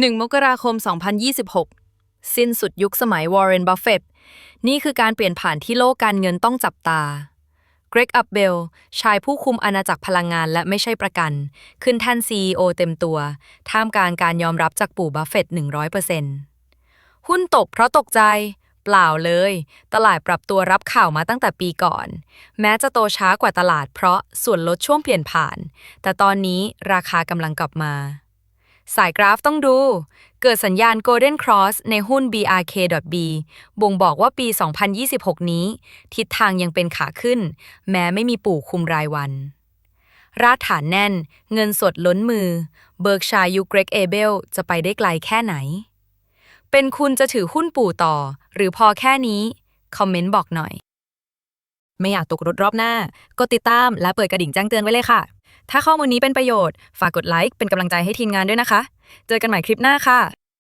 1 มกราคม 2026 สิ้นสุดยุคสมัยวอร์เรนบัฟเฟตนี่คือการเปลี่ยนผ่านที่โลกการเงินต้องจับตา เกรกอัพเบล ชายผู้คุมอาณาจักรพลังงานและไม่ใช่ประกัน ขึ้นแท่น CEO เต็มตัว ท่ามกลางการยอมรับจากปู่บัฟเฟต100%หุ้นตกเพราะตกใจ เปล่าเลย ตลาดปรับตัวรับข่าวมาตั้งแต่ปีก่อน แม้จะโตช้ากว่าตลาดเพราะส่วนลดช่วงเปลี่ยนผ่าน แต่ตอนนี้ราคากำลังกลับมา สายกราฟต้องดู เกิดสัญญาณ Golden Cross ในหุ้น BRK.B บ่งบอกว่าปี 2026 นี้ ทิศทางยังเป็นขาขึ้น แม้ไม่มีปู่คุมรายวัน รากฐานแน่น เงินสดล้นมือ เบิร์กชายุคเกรกเอเบลจะไปได้ไกลแค่ไหน เป็นคุณจะถือหุ้นปู่ต่อ หรือพอแค่นี้ คอมเมนต์บอกหน่อย ไม่อยากตกรถรอบหน้า กดติดตามและเปิดกระดิ่งแจ้งเตือนไว้เลยค่ะ ถ้าข้อมูลนี้เป็นประโยชน์ ฝากกดไลค์เป็นกำลังใจให้ทีมงานด้วยนะคะ เจอกันใหม่คลิปหน้าค่ะ